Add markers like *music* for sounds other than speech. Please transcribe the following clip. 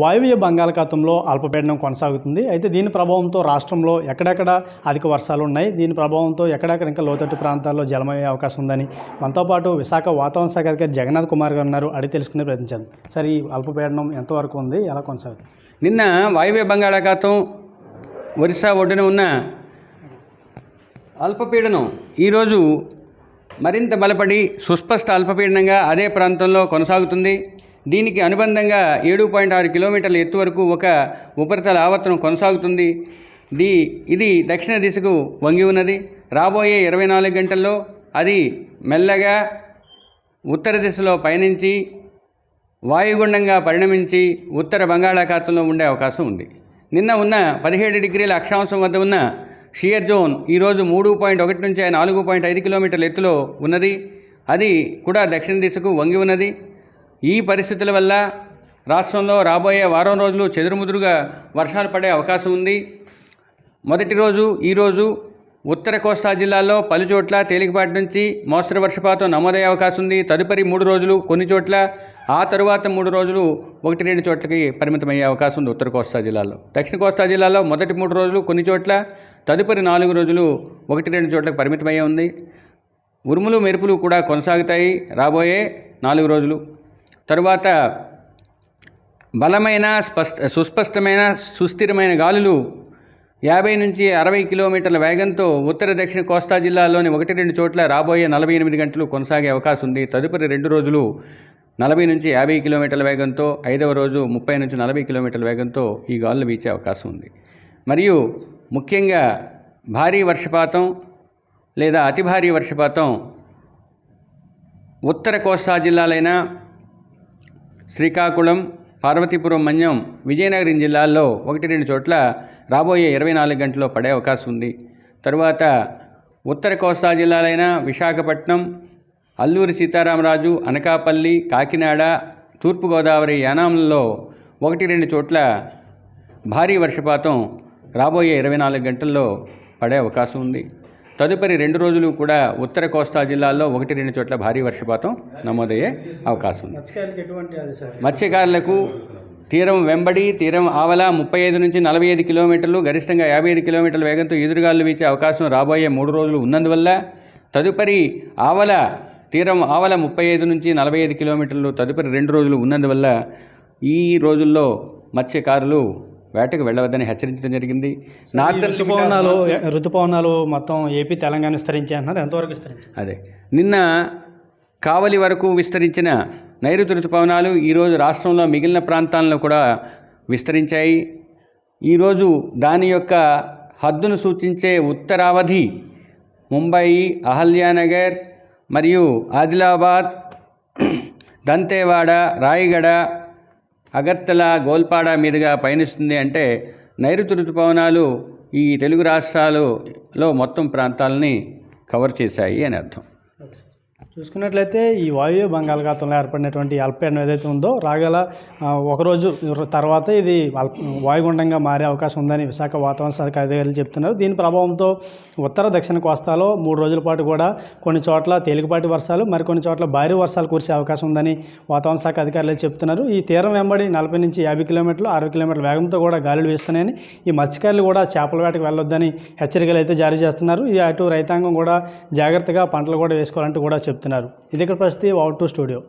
వాయువ్య బంగాళాఖాతంలో అల్పపీడనం కొనసాగుతుంది. అయితే దీని ప్రభావంతో రాష్ట్రంలో ఎక్కడెక్కడ అధిక వర్షాలు ఉన్నాయి? దీని ప్రభావంతో ఎక్కడెక్కడ ఇంకా లోతట్టు ప్రాంతాల్లో జలమయ్యే అవకాశం ఉందని? మనతో పాటు విశాఖ వాతావరణ శాఖ అధికారి జగన్నాథ్ కుమార్ గారు ఉన్నారు. అడిగి తెలుసుకునే ప్రయత్నించాను సార్ ఈ అల్పపీడనం ఎంతవరకు ఉంది? ఎలా కొనసాగుతుంది? నిన్న వాయువ్య బంగాళాఖాతం ఒరిస్సా ఒడ్డున ఉన్న అల్పపీడనం ఈరోజు మరింత బలపడి సుస్పష్ట అల్పపీడనంగా అదే ప్రాంతంలో కొనసాగుతుంది. దీనికి అనుబంధంగా ఏడు పాయింట్ ఆరు కిలోమీటర్ల ఎత్తు వరకు ఒక ఉపరితల ఆవర్తనం కొనసాగుతుంది. దీ ఇది దక్షిణ దిశకు వంగి ఉన్నది. రాబోయే ఇరవై నాలుగు గంటల్లో అది మెల్లగా ఉత్తర దిశలో పయనించి వాయుగుండంగా పరిణమించి ఉత్తర బంగాళాఖాతంలో ఉండే అవకాశం ఉంది. నిన్న ఉన్న పదిహేడు డిగ్రీల అక్షాంశం వద్ద ఉన్న షియర్ జోన్ ఈరోజు మూడు పాయింట్ ఒకటి నుంచి నాలుగు పాయింట్ ఐదు కిలోమీటర్ల ఎత్తులో ఉన్నది. అది కూడా దక్షిణ దిశకు వంగి ఉన్నది. ఈ పరిస్థితుల వల్ల రాష్ట్రంలో రాబోయే వారం రోజులు చెదురుముదురుగా వర్షాలు పడే అవకాశం ఉంది. మొదటి రోజు ఈరోజు ఉత్తర కోస్తా జిల్లాల్లో పలుచోట్ల తేలికపాటి నుంచి మోస్తరు వర్షపాతం నమోదయ్యే అవకాశం ఉంది. తదుపరి మూడు రోజులు కొన్ని చోట్ల ఆ తరువాత మూడు రోజులు ఒకటి రెండు చోట్లకి పరిమితమయ్యే అవకాశం ఉంది ఉత్తర కోస్తా జిల్లాలో దక్షిణ కోస్తా జిల్లాలో మొదటి మూడు రోజులు కొన్ని చోట్ల తదుపరి నాలుగు రోజులు ఒకటి రెండు చోట్లకు పరిమితమయ్యే ఉంది. ఉరుములు మెరుపులు కూడా కొనసాగుతాయి. రాబోయే నాలుగు రోజులు తరువాత బలమైన స్పష్ట సుస్పష్టమైన సుస్థిరమైన గాలులు యాభై నుంచి అరవై కిలోమీటర్ల వేగంతో ఉత్తర దక్షిణ కోస్తా జిల్లాలోని ఒకటి రెండు చోట్ల రాబోయే నలభై ఎనిమిది గంటలు కొనసాగే అవకాశం ఉంది. తదుపరి రెండు రోజులు నలభై నుంచి యాభై కిలోమీటర్ల వేగంతో ఐదవ రోజు ముప్పై నుంచి నలభై కిలోమీటర్ల వేగంతో ఈ గాలులు వీచే అవకాశం ఉంది. మరియు ముఖ్యంగా భారీ వర్షపాతం లేదా అతి భారీ వర్షపాతం ఉత్తర కోస్తా జిల్లాలైన శ్రీకాకుళం పార్వతీపురం మన్యం విజయనగరం జిల్లాల్లో ఒకటి రెండు చోట్ల రాబోయే ఇరవై నాలుగు గంటల్లో పడే అవకాశం ఉంది. తరువాత ఉత్తర కోస్తా జిల్లాలైన విశాఖపట్నం అల్లూరి సీతారామరాజు అనకాపల్లి కాకినాడ తూర్పుగోదావరి యానాంలలో ఒకటి రెండు చోట్ల భారీ వర్షపాతం రాబోయే ఇరవై నాలుగు గంటల్లో పడే అవకాశం ఉంది. తదుపరి రెండు రోజులు కూడా ఉత్తర కోస్తా జిల్లాల్లో ఒకటి రెండు చోట్ల భారీ వర్షపాతం నమోదయ్యే అవకాశం ఉంది. మత్స్యకారులకు తీరం వెంబడి తీరం ఆవల ముప్పై ఐదు నుంచి నలభై ఐదు కిలోమీటర్లు గరిష్టంగా యాభై ఐదు కిలోమీటర్ల వేగంతో ఎదురుగాలు వీచే అవకాశం రాబోయే మూడు రోజులు ఉన్నందువల్ల తదుపరి ఆవల తీరం ఆవల ముప్పై ఐదు నుంచి నలభై ఐదు కిలోమీటర్లు తదుపరి రెండు రోజులు ఉన్నందువల్ల ఈ రోజుల్లో మత్స్యకారులు వేటకు వెళ్ళవద్దని హెచ్చరించడం జరిగింది. నార్తర్న్ ఋతుపవనాలు ఋతుపవనాలు మొత్తం ఏపీ తెలంగాణ విస్తరించి అంటున్నారు. ఎంతవరకు విస్తరించి అదే. నిన్న కావలి వరకు విస్తరించిన నైరుతి ఋతుపవనాలు ఈరోజు రాష్ట్రంలో మిగిలిన ప్రాంతాలను కూడా విస్తరించాయి. ఈరోజు దాని యొక్క హద్దును సూచించే ఉత్తరావధి ముంబయి అహల్యానగర్ మరియు ఆదిలాబాద్ *clears throat* దంతేవాడ రాయగడ అగర్తల గోల్పాడ మీదుగా పయనిస్తుంది అంటే నైరుతి ఋతుపవనాలు ఈ తెలుగు రాష్ట్రాలలో మొత్తం ప్రాంతాలని కవర్ చేశాయి అని అర్థం. చూసుకున్నట్లయితే ఈ వాయువ్య బంగాళాఖాతంలో ఏర్పడినటువంటి అల్పీడనం ఏదైతే ఉందో రాగల ఒకరోజు తర్వాత ఇది అల్ప వాయుగుండంగా మారే అవకాశం ఉందని విశాఖ వాతావరణ శాఖ అధికారులు చెప్తున్నారు. దీని ప్రభావంతో ఉత్తర దక్షిణ కోస్తాలో మూడు రోజుల పాటు కూడా కొన్ని చోట్ల తేలికపాటి వర్షాలు మరికొన్ని చోట్ల భారీ వర్షాలు కురిసే అవకాశం ఉందని వాతావరణ శాఖ అధికారులు చెప్తున్నారు. ఈ తీరం వెంబడి నలభై నుంచి యాభై కిలోమీటర్లు అరవై కిలోమీటర్ల వేగంతో కూడా గాలులు వేస్తున్నాయని ఈ మత్స్యకారులు కూడా చేపల వేటకు వెళ్ళొద్దని హెచ్చరికలు అయితే జారీ చేస్తున్నారు. ఈ అటు రైతాంగం కూడా జాగ్రత్తగా పంటలు కూడా వేసుకోవాలంటూ కూడా చెప్తున్నారు. ఇది ఇక్కడ పరిస్థితి అవుట్ టూ స్టూడియో.